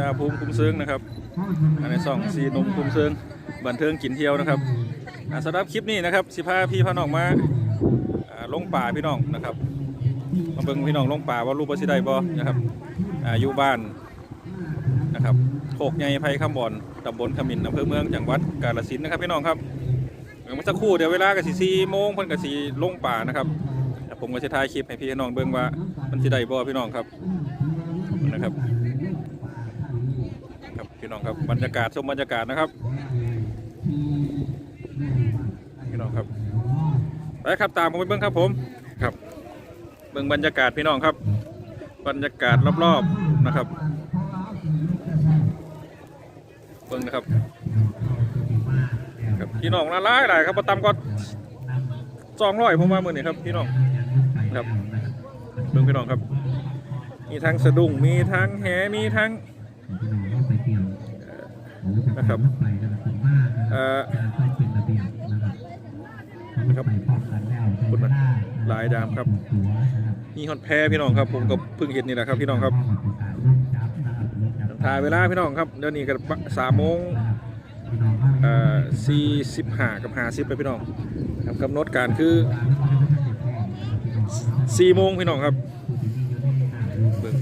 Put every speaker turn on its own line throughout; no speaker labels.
จาภูมิคุ้มเซิงนะครับอันในซ่องสีนมคุ้มเซิงบันเทิงกินเที่ยวนะครับสำหรับคลิปนี้นะครับสิพาพี่พาน้องมาอ่าลงป่าพี่น้องนะครับมาเบิ่งพี่น้องลงป่าว่ารูปว่าสิได้บ่นะครับอายู่บ้านนะครับโคกใหญ่ไผ่ข้ามบอนตำบลขมินอำเภอเมืองจังหวัดกาฬสินธุ์นะครับพี่น้องครับเมื่อสักครู่เดี๋ยวเวลาก็สิสี่โมงเพิ่นก็สิลงป่านะครับผมก็จะถ่ายคลิปให้พี่น้องเบิ่งว่ามันสิได้บ่พี่น้องครับนะครับ ครับพี่น้องครับรรยากาศชมบรรยากาศนะครับพี่น้องครับไปครับตามผมไปเบิ่งครับผมครับ เบิ่งบรรยากาศพี่น้องครับ บรรยากาศรอบๆนะครับ เบิ่งนะครับครับพี่น้องละลายหลายครับประตำก็สองร้อยผมว่ามือนี่ครับพี่น้องครับเบิ่งพี่น้องครับ มีทั้งสะดุ้งมีทั้งแหมีทั้ง นะครับเอ่อนะครับคุณนะลายดามครับมีฮอตแพรพี่น้องครับ ผมก็เพิ่งเห็นนี่แหละครับ พี่น้องครับถ่ายเวลาพี่น้องครับเดี๋ยวนี้ก็สามโมงเอ่อสี่สิบห้ากับห้าสิบไปพี่น้องครับกำหนดการคือสี่โมงพี่น้องครับเบิ่ง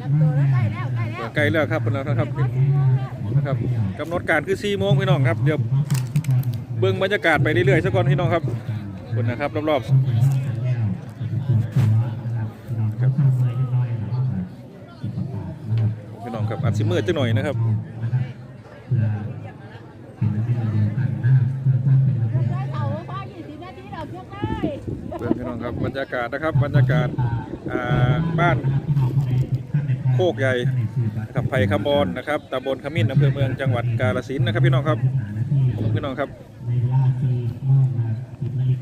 ยับตัวแล้วใกล้แล้ว ใกล้แล้ว
ครับพี่น้องครับนะครับกำหนดการคือสี่โมงพี่น้องครับเดี๋ยวเบิ่งบรรยากาศไปเรื่อยๆสักก่อนพี่น้องครับคุณนะครับรอบๆพี่น้องครับอัดซิมืดจังหน่อยนะครับ
เอาพ่อยี่สิบนาทีเราเพียงได้
เบิ่งพี่น้องครับบรรยากาศนะครับบรรยากาศบ้านโคกใหญ่ นะครับไผ่ขมอนนะครับตำบลขมิ้นอำเภอเมืองจังหวัดกาฬสินธุ์นะครับพี่น้องครับพี่น้องครับ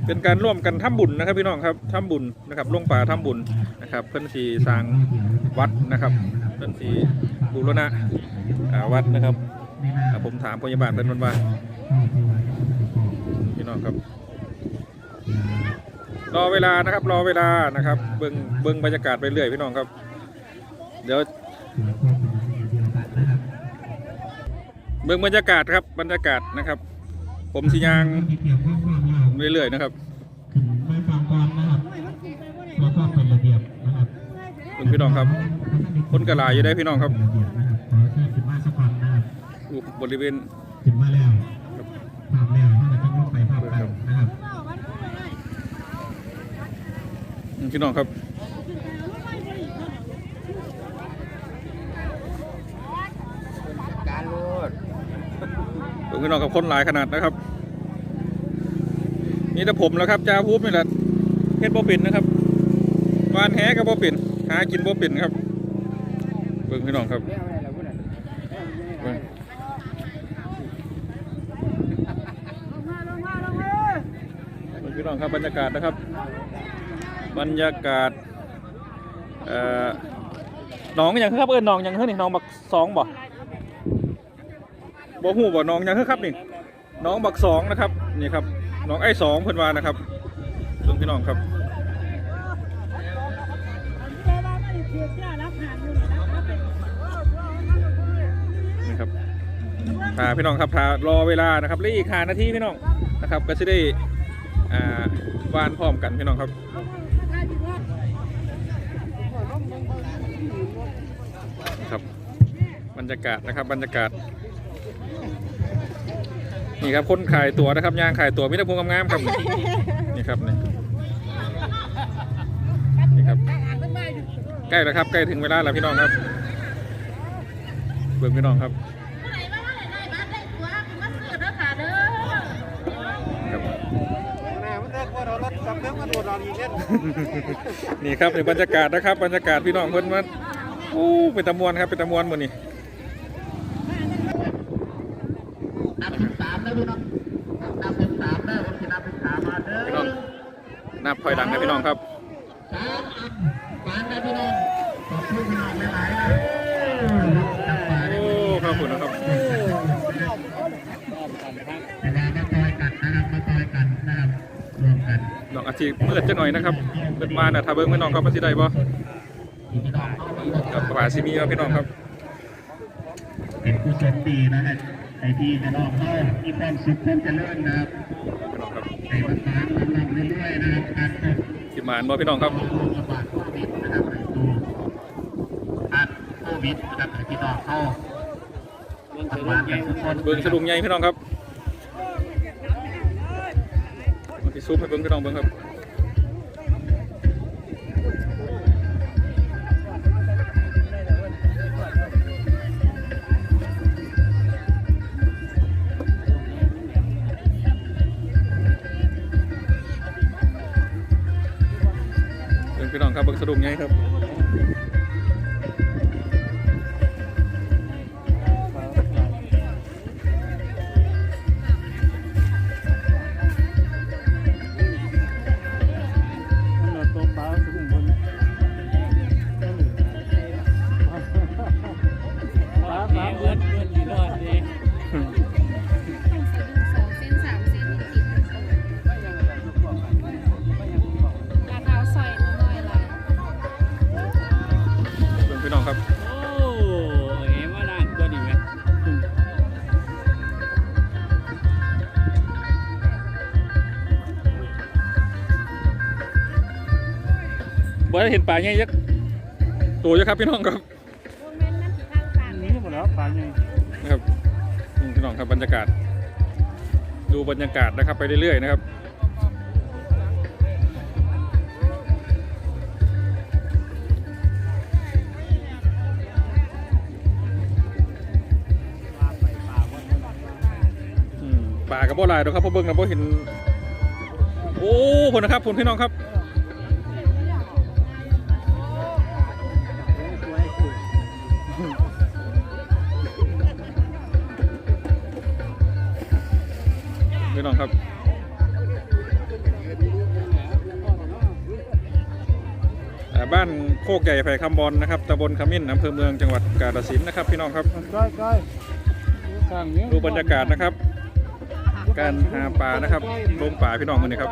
เป็นการร่วมกันทำบุญนะครับพี่น้องครับทำบุญนะครับลงป่าทำบุญนะครับ เพื่อนสีสร้างวัดนะครับ เพื่อนสีบูรณะอาวัดนะครับผมถามพยาบาลเพื่อนว่าพี่น้องครับ รอเวลานะครับรอเวลานะครับ เบิ้งเบิ้งบรรยากาศไปเรื่อยพี่น้องครับ เดี๋ยว เบิ้งบรรยากาศครับบรรยากาศนะครับ ผมสิยางเรื่อยๆนะครับ
ไม่ฟังก่อนนะครับแล้วก็เป็นระเบียบนะครับ
เบิ่งพี่น้องครับคนกระลายอยู่ได้พี่น้องครับ
ระเบียบนะครับขอที่ขึ้นมาสักก่อนนะครับ
อยู่บริเวณ
ขึ้นมาแล้วภาพแล้วถ้าจะต้องลงไปภาพกันนะครับ
พี่น้องครับ
การรูด
เบิ่งพี่น้องครับคนหลายขนาดนะครับ นี่แต่ผมแล้วครับจ้าพูดนี่แหละเฮ็ดบ่เป็นนะครับวานแหก็บ่เป็นหากินบ่เป็นครับเบิ่งพี่น้องครับ
อะไรล่ะพูดน่ะ
เบิ่ง
ลงมาลงมา
เบิ่งพี่น้องครับบรรยากาศนะครับ บรรยากาศเอ่อหนองอย่างครับเอิ้นหนองอย่างเฮ้ยนี่หนองบักสองบ่ บ่ฮู้บ่หนองย่างเฮ้ยครับนี่หนองบักสองนะครับนี่ครับหนองไอ้สองเพิ่นว่านะครับเบิ่งพี่น้องครับ
นี่ครับ
พาพี่น้องครับพารอเวลานะครับเหลืออีกหานาทีพี่น้องนะครับ ก็จะได้อ่าวานพร้อมกันพี่น้องครับครับบรรยากาศนะครับบรรยากาศ นี่ครับคนขายตั๋วนะครับย่างขายตั๋วมิตรภูมิงามๆครับนี่ครับนี่นี่ครับ ใกล้แล้วครับใกล้ถึงเวลาแล้วพี่น้องครับ เบิ่งพี่น้องครับ
นเลิกว่าเรารถกับเครื่องมาดูดเราอีกเล่
ครับในบรรยากาศนะครับ บรรยากาศพี่น้องเพิ่นมาโอ้เป็นตะมวนครับเป็นตะมวนหมดนี่
บเป็นสามได้พี่น้องนับเป็นสามได้ผมจะนับเป็นสามมาเด้อ
พี่น้อง นับถอยหลังนะพี่น้องครับ
สามอันฝันได้พี่น้องขอบคุณพี่น้องหลายๆนะจับปลาได้
โอ้ขอบคุณนะครับ
เวลามาต่อยกันนะครับมาต่อยกันนะครับรวมกัน
ดองอาชีพเปิดจังหน่อยนะครับเปิดมาน่ะถ้าเบิ่งพี่น้องครับมันสิได้บ่
พี่น้องเข้ามา
ครับป่าสิมีครับพี่น้องครับ
เป็นผู้ชมดีนะฮะไอพี่จะน้องเข้ามีความสุขความเจริญนะครับ
สิมานบ่พี่น้องครับ
ระบาดโควิดนะครับไปดูอัดโควิดนะครับให้พี่น้องเข้าทำงานกันทุกคน
เบิ่งสะดุงใหญ่พี่น้องครับมาที่ซูมให้เบิ่งพี่น้องเบิ่งครับ พี่น้องครับเบิ่งสะดุง
ไง
ครับ บ่ได้เห็นปลาใหญ่ยักษ์ตัวยักษ์ครับพี่น้องครับ
พวกนั้นนั่นสิทางสามเมตร
นะครับนี่พี่น้องครับบรรยากาศ ดูบรรยากาศนะครับไปเรื่อยๆนะครับอืมป่ากับบ่หลายดอกครับเพราะเบิ่งนะบ่เห็น โอ้ผลนะครับผลพี่น้องครับ พี่น้องครับอ่าบ้านโคกใหญ่ไผ่คำบอลนะครับตำบลขมิ้นอำเภอเมืองจังหวัดกาฬสินธุ์นะครับ พี่น้องครับดูบรรยากาศนะครับ การหาปลานะครับลงป่าพี่น้องมือนี้ครับ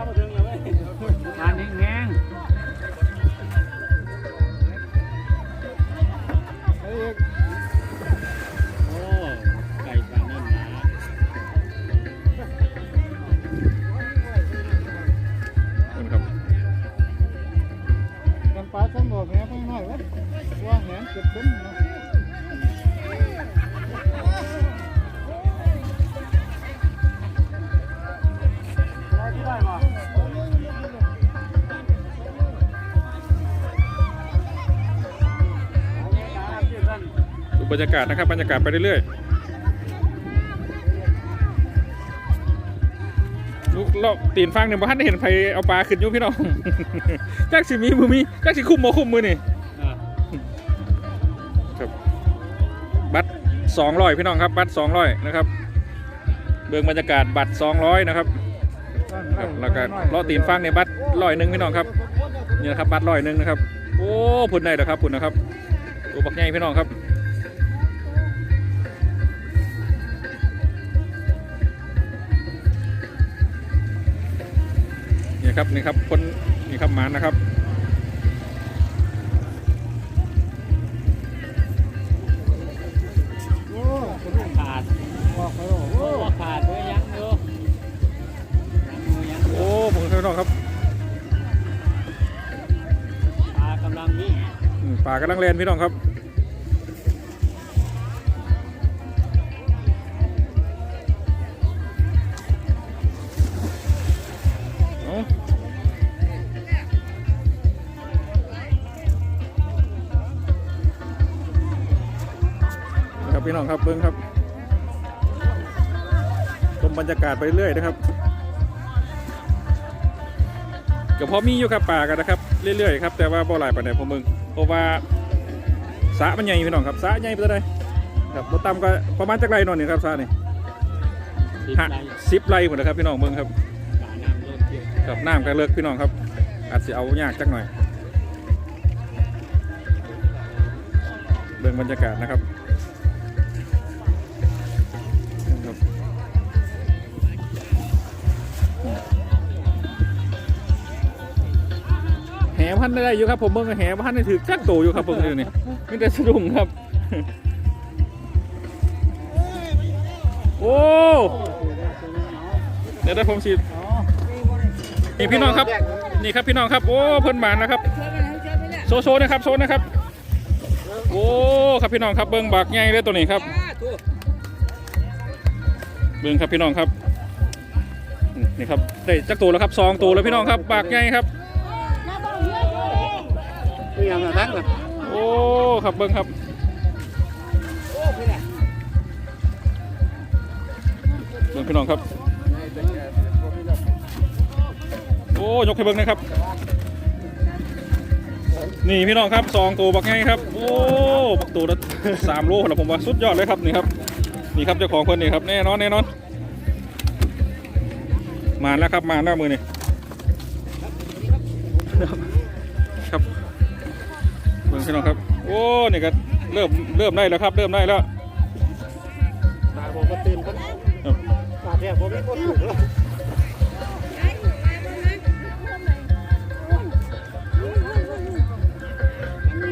บ
ร
รยากาศนะครับบรรยากาศไปเรื่อยๆลูกเลาะตีนฟังเนี่ยบ่ทันได้เห็นใครเอาปลาขึ้นอยู่พี่น้องจักสิมีมือมีจักสิคุ้มบ่คุ้มมือนี่
อะ
ครับบัตรสองร้อยพี่น้องครับบัตรสองร้อยนะครับ เบิ่งบรรยากาศบัตรสองร้อยนะครับครับแล้วก็เลาะตีนฟังเนี่ยบัตรร้อยหนึ่งพี่น้องครับนี่นะครับบัตรร้อยหนึ่งนะครับ โอ้พุ่นได้แล้วครับพุ่นนะครับตัวบักใหญ่พี่น้องครับ นี่ครับนี่ครับคนนี่ครับหมานนะครับ
โอ้กระ
ขาด
บอกไปโอ้
โอ้ขาดด้วยยังอยู่ยังอยู่ยังอยู่
โอ้ผมพี่น้องครับ
ปลากำลังวิ่ง
อืมป่ากำลังเล่นพี่น้องครับ นะครับพี่น้องครับเบิ้งครับชมบรรยากาศไปเรื่อยนะครับก็พอมีอยู่ครับป่ากันนะครับเรื่อยๆครับแต่ว่าบ่หลายปานใดพอมึงเพราะว่าสระมันใหญ่พี่น้องครับสระใหญ่ไปเลยครับบ่ต่ำก็ประมาณจักไรนอนนี่ครับสระนี่
ติด
ฮะ
ไร
สิบไรหมดนะครับพี่น้องเบิ่งครับ
ปลาน้ำลดเยอะ
กับน้ำก็เลิกพี่น้องครับ อาจจะเอายากจักหน่อยเบิ่งบรรยากาศนะครับครับ พันได้อยู่ครับผมเบิ่งแหพันได้ถือจักโตอยู่ครับเบิ่งเดี๋ยวนี้มีแต่สะดุ้งครับ โอ้เดี๋ยวได้ผมสินี่พี่น้องครับ นี่ครับพี่น้องครับ โอ้เพิ่นหมานนะครับ โซโซนะครับโซนะครับ โอ้ครับพี่น้องครับเบิ้งบักใหญ่เลยตัวนี้ครับ เบิ้งครับพี่น้องครับ นี่ครับได้จักตัวแล้วครับสองตัวแล้วพี่น้องครับบักใหญ่ครับ
ทั้ง
โอ้ครับเบิ้งครับเบิ้งพี่น้องครับ โอ้ยกให้เบิ้งนะครับ นี่พี่น้องครับสองตัวบักไงครับ โอ้บักตัวละสามโลนะผมว่าสุดยอดเลยครับนี่ครับนี่ครับเจ้าของเพิ่นนี่ครับแน่นอนแน่นอน มาแล้วครับมาแล้วมือนี่ พี่น้องครับ โอ้นี่ก็เริ่มเริ่มได้แล้วครับ เริ่มได้แล้ว
ตาผมก็ตื่นคน
ครับ
ตาแทบผมไม่คนถูกแล้ว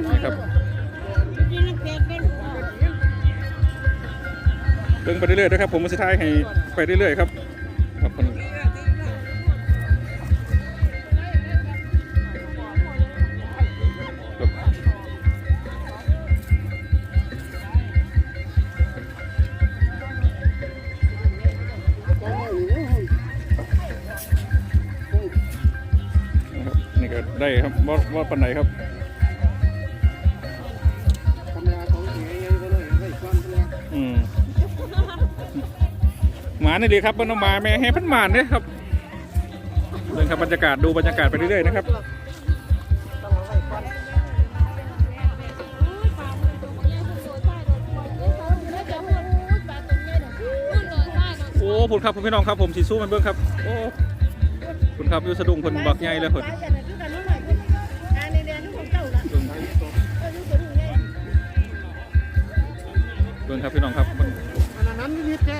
นี่ครับเบิ่งไปเรื่อยๆนะครับ ผมมาสุดท้ายให้ไปเรื่อยๆครับครับ ก็ได้ครับว่าว่าปันไหนครับ
ทำงานของเสียยังไปเลยไปความทำงาน
อืมหมานี่ดีครับมันหมาแม่ให้พันหมานเนี่ยครับเรื่องครับบรรยากาศดูบรรยากาศไปเรื่อยๆนะครับโอ้คุณครับคุณพี่น้องครับผมสีสู้มันเบิ้งครับโอ้คุณครับยูสะดุ้งคนบักใหญ่เลยคน เบิ้งครับพี่น้องครับมัน
อันนั้นนิดแค่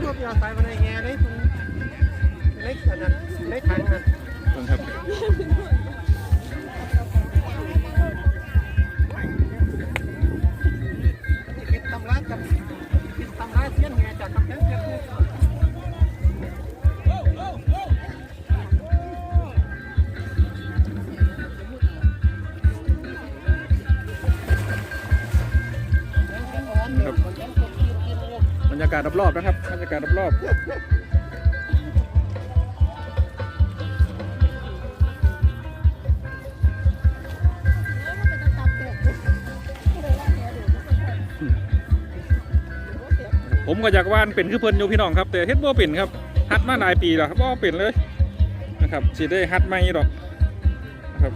รวบยาตายมาในแง่ได้ตรงเล็กอันนั้นเล็กถังนั้น
เบิ้งครับ
คิดตำร้านกับคิดตำร้านเทียนแง่จากกำแพงเพชร
รรยากาศรอบๆนะครับบรรยากาศรอบๆผมก็อยากว่านเป็นคือเพิ่นอยู่พี่น้องครับแต่เฮ็ดบ่เป็นครับฮัดมาหลายปีแล้วครับบ่เป็นเลยนะครับสิได้ฮัดใหม่ดอกนะครับ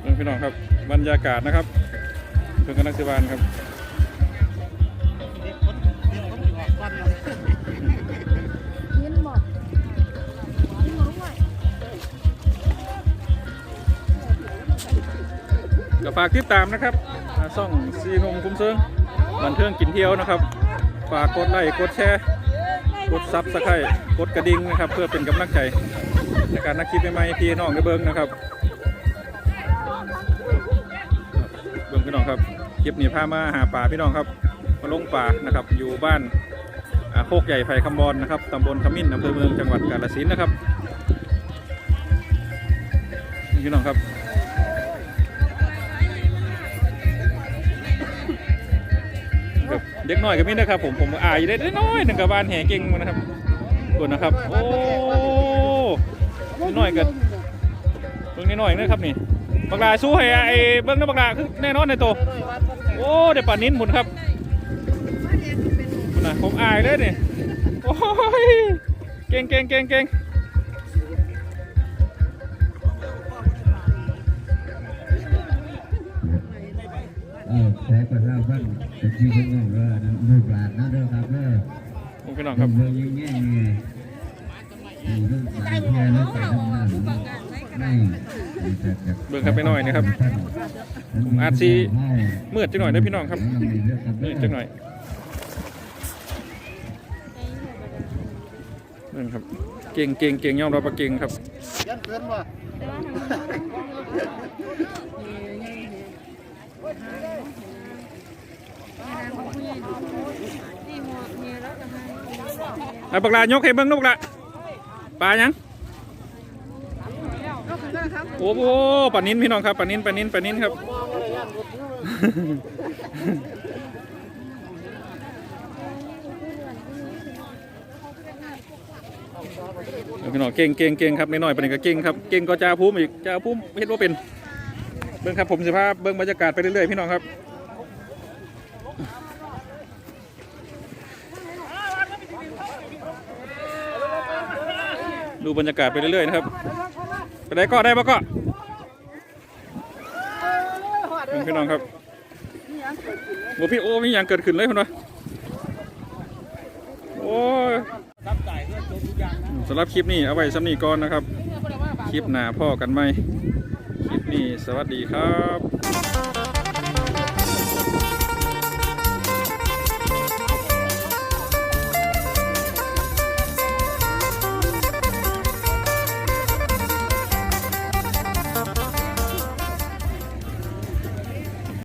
เบิ่งพี่น้องครับบรรยากาศนะครับ เพิ่อนกำลังสิวานครับ
ก็
ฝากติดตามนะครับอ่องซีนมคุ้มเซิงบันเทิงกินเที่ยวนะครับ ฝากกดไลค์กดแชร์กดซับสไครต์กดกระดิ่งนะครับ เพื่อเป็นกำลังใจในการนักคลิปใหม่ๆพี่น้องได้เบิ้งนะครับ พี่น้องครับคลิปนี้พามาหาป่าพี่น้องครับมาลงป่านะครับ อยู่บ้านโคกใหญ่ไผ่คำบอลนะครับตำบลขมิ้นอำเภอเมืองจังหวัดกาฬสินธุ์นะครับพี่น้องครับเด็กน้อยก็มีนะครับ ผมผมอายได้น้อยหนึ่งกับบ้านแห่เก่งนะครับคนนะครับ โอ้นิดหน่อยกันเบิ่งนิดหน่อยนะครับนี่ บักลาสู้ให้ไอ้เบิ่งนะบักลาคือแน่นอนในโตวโอ้เดี๋ยวป่านนิ้นหมุนครับนะผมอายเลยนี่โอ้ยเก่งเก่งเก่งเก่ง
เออแพ้ก็เล่าบ้างแต่ที่เพิ่งบอกว่าลูกหลานนะเด้อครับเด้อ
ผมพี่น้องค
เรื่
รั
อบงเรื่องแง่ๆไงลูกหลานแค่แล้วไปทำงานไม่
เบิ่งครับไปหน่อยนะครับผมอาจสิมืดจังหน่อยนะพี่น้องครับเมืดจังหน่อยเพิ่นครับ เก่งเก่งเก่งย่อมรับว่าเก่งครับ
ยันเกินว่ะ
ไอ้บักลายกให้เบิ่งลูกละปลายัง โอ้โหปานินพี่น้องครับปานินปานินปานินครับ พี่น้องเก่งเก่งเก่งครับน้อยๆปานนี้ก็เก่งครับเก่งก็จ้าภูมิอีกจ้าภูมิเฮ็ดว่าเป็นเบิ่งครับผมสิพาเบิ่งบรรยากาศไปเรื่อยๆพี่น้องครับดูบรรยากาศไปเรื่อยๆนะครับ ไปได้ก็ได้บ่ก็พี่น้องครับโอ้พี่โอ้มีอย่างเกิดขึ้นเลยคนวะโอ้ยสำหรับคลิปนี้เอาไว้ซ้ำนี้ก่อนนะครับ คลิปหน้าพ่อกันไหมคลิปนี้สวัสดีครับ